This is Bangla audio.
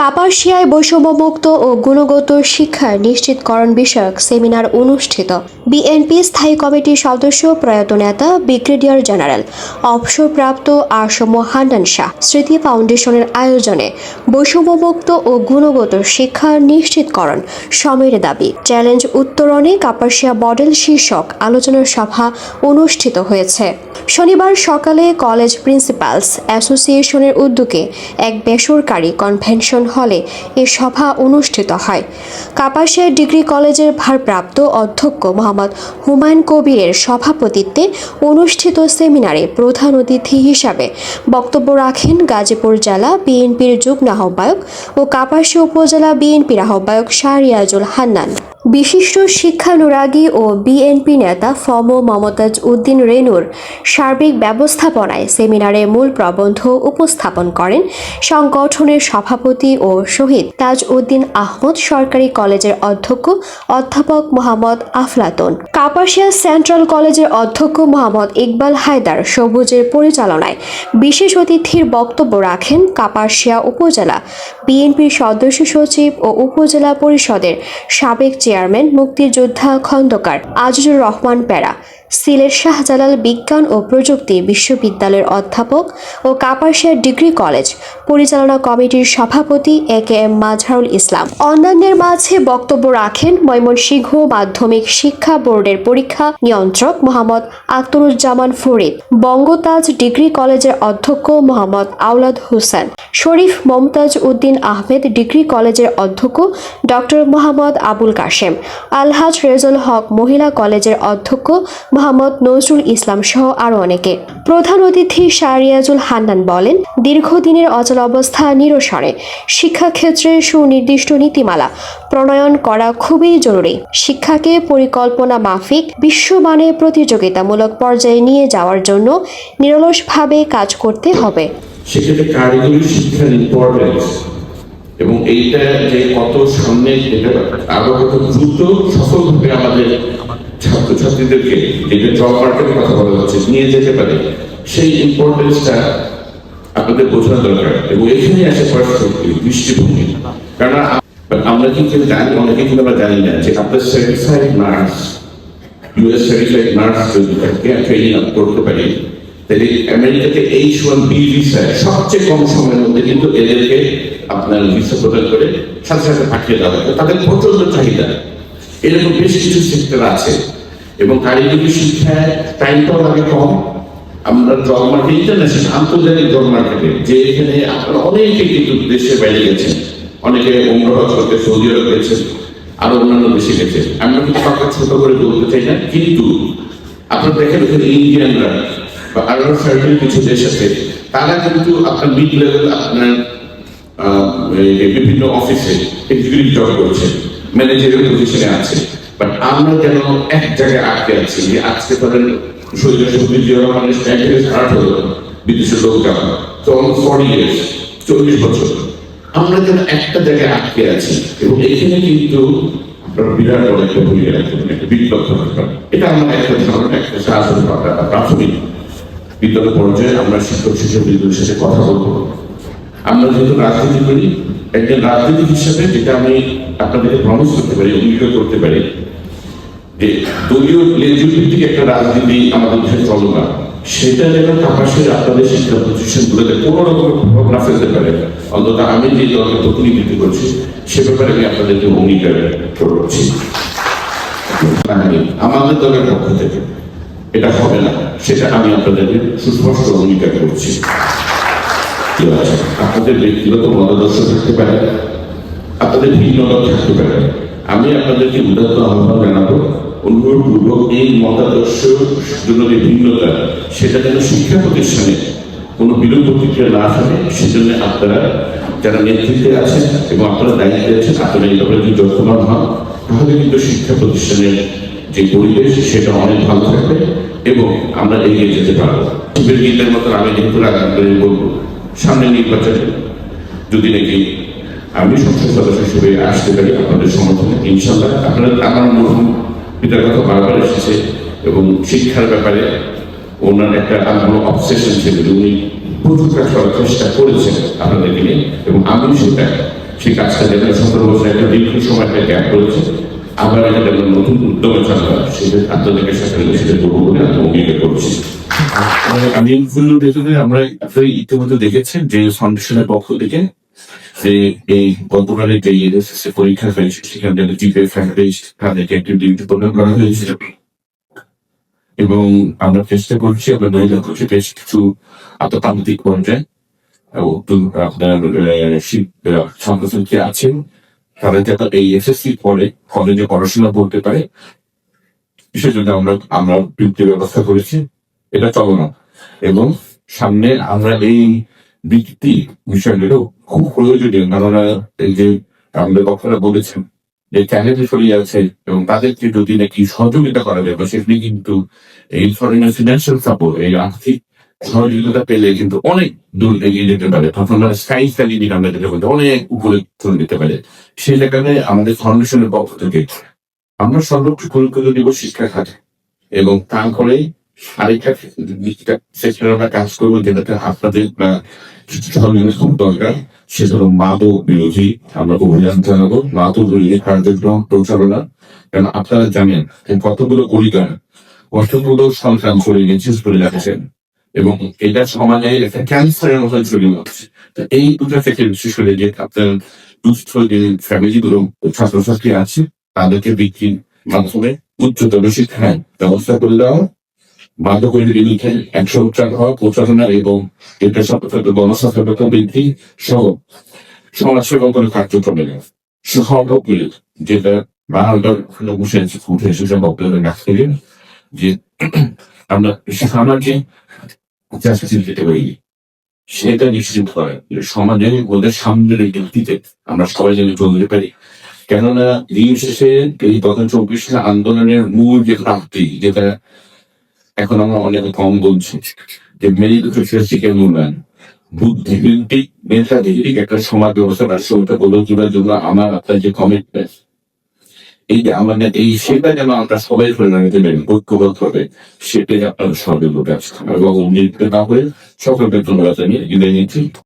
কাপাসিয়ায় বৈষম্যমুক্ত ও গুণগত শিক্ষা নিশ্চিতকরণ বিষয়ক সেমিনার অনুষ্ঠিত। বিএনপি স্থায়ী কমিটির সদস্য প্রয়াত নেতা ব্রিগেডিয়ার জেনারেল, অবসরপ্রাপ্ত আসম হান্নান শাহ। স্মৃতি ফাউন্ডেশনের আয়োজনে বৈষম্যমুক্ত ও গুণগত শিক্ষা নিশ্চিতকরণ সময়ের দাবি। চ্যালেঞ্জ উত্তরণে কাপাসিয়া মডেল শীর্ষক আলোচনা সভা অনুষ্ঠিত হয়েছে। শনিবার সকালে কলেজ প্রিন্সিপালস অ্যাসোসিয়েশনের উদ্যোগে এক বেসরকারি কনভেনশন হলে এ সভা অনুষ্ঠিত হয়। কাপাসিয়া ডিগ্রি কলেজের ভারপ্রাপ্ত অধ্যক্ষ মোহাম্মদ হুমায়ুন কবিরের সভাপতিত্বে অনুষ্ঠিত সেমিনারে প্রধান অতিথি হিসাবে বক্তব্য রাখেন গাজীপুর জেলা বিএনপির যুগ্ম আহ্বায়ক ও কাপাসী উপজেলা বিএনপির আহ্বায়ক শাহরিয়াজুল হান্নান। বিশিষ্ট শিক্ষানুরাগী ও বিএনপি নেতা ফম মমতাজ উদ্দিন রেনুর সার্বিক ব্যবস্থাপনায় সেমিনারে মূল প্রবন্ধ উপস্থাপন করেন সংগঠনের সভাপতি ও শহীদ তাজ উদ্দিন আহমদ, সরকারি কলেজের অধ্যক্ষ অধ্যাপক মোহাম্মদ আফলাতুন, কাপাসিয়া সেন্ট্রাল কলেজের অধ্যক্ষ মোহাম্মদ ইকবাল হায়দার সবুজের পরিচালনায় বিশেষ অতিথির বক্তব্য রাখেন কাপাসিয়া উপজেলা বিএনপির সদস্য সচিব ও উপজেলা পরিষদের সাবেক চেয়ারম্যান মুক্তিযোদ্ধা খন্দকার আজিজুর রহমান প্যারা সিলেট শাহজালাল বিজ্ঞান ও প্রযুক্তি বিশ্ববিদ্যালয়ের অধ্যাপক ও কাপাসিয়া ডিগ্রি কলেজ পরিচালনা কমিটির সভাপতি এ কে এম মাজহারুল ইসলাম। অন্যান্যের মাঝে বক্তব্য রাখেন ময়মনসিংহ মাধ্যমিক শিক্ষা বোর্ডের পরীক্ষা নিয়ন্ত্রক মোহাম্মদ আক্তরুজ্জামান ফরিদ, বঙ্গতাজ ডিগ্রি কলেজের অধ্যক্ষ মোহাম্মদ আওলাদ হোসেন, শরীফ মমতাজ উদ্দিন আহমেদ ডিগ্রি কলেজের অধ্যক্ষ ডক্টর মোহাম্মদ আবুল কাশেম, আলহাজ রেজুল হক মহিলা কলেজের অধ্যক্ষ মোহাম্মদ নজরুল ইসলাম সহ আরও অনেকে। প্রধান অতিথি শাহরিয়াজুল হান্নান বলেন, দীর্ঘদিনের অচল অবস্থা নিরসনে, শিক্ষাক্ষেত্রে সুনির্দিষ্ট নীতিমালা প্রণয়ন করা খুবই জরুরি। শিক্ষাকে পরিকল্পনা মাফিক, বিশ্বমানে প্রতিযোগিতামূলক পর্যায়ে নিয়ে যাওয়ার জন্য নিরলসভাবে কাজ করতে হবে। সেক্ষেত্রে কারিগরি শিক্ষার ইম্পর্টেন্স এবং এইটা যে কত সামনে আরও কত দ্রুত সফলভাবে আমাদের ছাত্রছাত্রীদেরকে যেটা জব মার্কেটের কথা বলা হচ্ছে, নিয়ে যেতে পারে, সেই ইম্পর্টেন্সটা আপনাদের বোঝানো দরকার। এবং এখানে আসে পরস্পর দৃষ্টিভঙ্গি। কারণ আমরা কিন্তু জানি, অনেকে কিন্তু আমরা জানি না যে আপনার certified nurse US certified nurse যদি থাকে ট্রেনিং আপ করতে পারি, তাহলে আমেরিকাতে এইচ ওয়ান বি ভিসায় সবচেয়ে কম সময়ের মধ্যে কিন্তু এদেরকে আপনার ভিসা প্রদান করে সাথে সাথে পাঠিয়ে দেওয়া হয়। তাদের প্রচণ্ড চাহিদা। এরকম বেশ কিছু সেক্টর আছে এবং কারিগরি শিক্ষায় টাইমটাও লাগে কম। আমরা জব মার্কেট ইন্টারন্যাশনাল আন্তর্জাতিক জব মার্কেটে যে এখানে আপনারা অনেকে কিন্তু দেশে বাইরে গেছেন। অনেকে অমরাজ করতে সৌদি আরব গেছেন, আরও অন্যান্য দেশে গেছে আমরা কিন্তু কাউকে ছোট করে বলতে চাই না, কিন্তু আপনারা দেখেন ওখানে ইন্ডিয়ানরা বা আরও সার্টেন কিছু দেশ আছে, তারা কিন্তু আপনার মিড লেভেল আপনার বিভিন্ন অফিসে এক্সিকিউটিভ জব করছে ম্যানেজারের পজিশনে আছে। বাট আমরা যেন এক জায়গায় আটকে আছি আজকে থেকে স্টার্ট হলো তো ফর্টি ইয়ার্স চল্লিশ বছর। আমরা যেন একটা জায়গায় আটকে আছি, এবং এখানে কিন্তু বিরাট বড় একটা ভূমিকা বিপ্লব এটা আমার একটা ধারণা, একটা সাহস প্রাথমিক বিদ্যালয় পর্যায়ে আমরা শিক্ষক শিক্ষকদের সাথে কথা বলব। আমরা যেহেতু রাজনীতি করি, একজন রাজনীতিক হিসাবে যেটা আমি আপনাদেরকে প্রমিস করতে পারি অঙ্গীকার করতে পারি, যে দলীয় ভিত্তিক একটা রাজনীতি আমাদের দেশে চলো না। সেটা যেন কাপাসের আপনাদের শিক্ষা প্রতিষ্ঠানগুলোতে কোনো রকম প্রভাব না ফেলতে পারে। অন্তত আমি যে দলকে প্রতিনিধিত্ব করছি, সে ব্যাপারে আমি আপনাদেরকে অঙ্গীকার করছি। আমাদের দলের পক্ষ থেকে এটা হবে না। সেটা আমি আপনাদেরকে সুস্পষ্ট অঙ্গীকার করছি। কেউ আছে। আপনাদের ব্যক্তিগত মতাদর্শ থাকতে পারে, আপনাদের ভিন্ন মত থাকতে পারে। আমি আপনাদেরকে উদাত্ত আহ্বান জানাব অনুরোধপূর্বক এই মতাদর্শ জন্য যে ভিন্নতা, সেটা যেন শিক্ষা প্রতিষ্ঠানে কোনো বিরূপ প্রতিক্রিয়া না থাকে সেজন্য আপনারা যারা নেতৃত্বে আছেন এবং আপনারা দায়িত্বে আছেন, আপনারা এই ব্যাপারে যদি যত্নবান হন, তাহলে কিন্তু শিক্ষা প্রতিষ্ঠানের যে পরিবেশ, সেটা অনেক ভালো থাকবে এবং আমরা এগিয়ে যেতে পারব। শিবের গীতের মতো আমি যেহেতু রাজনীতি বলব সামনে নির্বাচনে। যদি নাকি আমি সংসদ সদস্য হিসেবে আসতে পারি আপনাদের সমর্থনে ইনশাল্লাহ আপনারা আমার মরহুম পিতার কথা বারবার এসেছে এবং শিক্ষার ব্যাপারে ওনার একটা আগ্রহ অবসেশন ছিল উনি প্রচুর কাজ করার চেষ্টা করেছেন আপনাদেরকে নিয়ে এবং আমি সেটা সেই কাজটা যেটা সতেরো বছর একটা দীর্ঘ সময় একটা গ্যাপ করেছে আবার যেন নতুন উদ্যমে চালু সেটা আপনাদেরকে সাথে সেটা করব বলে আমি অঙ্গীকার করছি। ফুল ভেতরে আমরা ইতিমধ্যে দেখেছেন যে ফাউন্ডেশনের পক্ষ থেকে যে এই গতকালের যে এসএসসি পরীক্ষা হয়েছে, সেখানে জিপে ফ্যাক্টরিজ তাদেরকে একটি ডিউটি প্রদান করা হয়েছে। এবং আমরা চেষ্টা করছি, আমরা মহিলা করছি বেশ কিছু আত্মতান্ত্রিক পর্যায়ে আপনার ছাত্রছাত্রী আছেন। তারা যাতে এই এসএসসি পরে কলেজে পড়াশোনা করতে পারে। সেজন্য আমরা আমরা বৃত্তির ব্যবস্থা করেছি। এটা চলমান। এবং সামনে আমরা এই বৃত্তি বিষয়গুলো খুব প্রয়োজনীয় এই যে আমাদের বক্তারা বলেছেন যে চ্যালেঞ্জে চলে যাচ্ছে এবং তাদেরকে যদি নাকি সহযোগিতা করা যায় সেখানে কিন্তু এই ধরনের ফিনান্সিয়াল সাপোর্ট এই আর্থিক সহযোগিতা পেলে কিন্তু অনেক দূর এগিয়ে যেতে পারে। স্টাডি দিন আমরা যেটা অনেক উপরে চলে যেতে পারে। সেই জায়গায় আমাদের ফাউন্ডেশনের পক্ষ থেকে আমরা সর্বোচ্চ গুরুত্ব দিব শিক্ষা খাতে এবং তারপরে আরেকটা দিকটা সেখানে আমরা কাজ করব, যেটাতে আপনাদের কিছু ধরনের খুব দরকার। সে হলো মাদক বিরোধী, আমরা অভিযান চালাবো। মাদক বিরোধী কার্যক্রম পরিচালনা। কারণ আপনারা জানেন কতগুলো কলিকার কতগুলো সংক্রাম করে গেছে করে রাখছেন। এবং এটা সমাজে একটা ক্যান্সারের মতো চলে যাচ্ছে তো এই দুটা থেকে বিশেষ করে যে আপনার দুস্থ যে ফ্যামিলি গুলো, ছাত্রছাত্রী আছে, তাদেরকে বিক্রির মাধ্যমে উচ্চতর শিক্ষায় ব্যবস্থা করে দেওয়া মাদকের বিরুদ্ধে একশো উচ্চার হওয়া প্রচারণা এবং বৃদ্ধি সহ সমাজ সেবা করে কার্যক্রমে সহগুলি যেটা উঠে এসেছে থেকে যে আমরা পারি সেটা নিশ্চিত করে সমাজে ওদের সামনের এই ব্যক্তিতে আমরা সবাই যেন চলতে পারি। কেননা দিন শেষে এই গত চব্বিশ আন্দোলনের মূল যে প্রাপ্তি, যেটা এখন আমরা অনেক কম বলছি যে মেরিট শিক্ষার মূল্যায়ন বুদ্ধিভিত্তিক মেধাভিত্তিক একটা সমাজ ব্যবস্থা রাষ্ট্রটা গড়ে তোলার জন্য আমার আপনার যে কমিটমেন্ট এই যে আমাদের এই সেটা যেন আমরা সবাই ধরে রাখতে পারি, ঐক্যবদ্ধ হবে, সেটাই আপনার সর্বের ব্যবস্থা। এবং না হয়ে সকলকে ধন্যবাদ জানিয়ে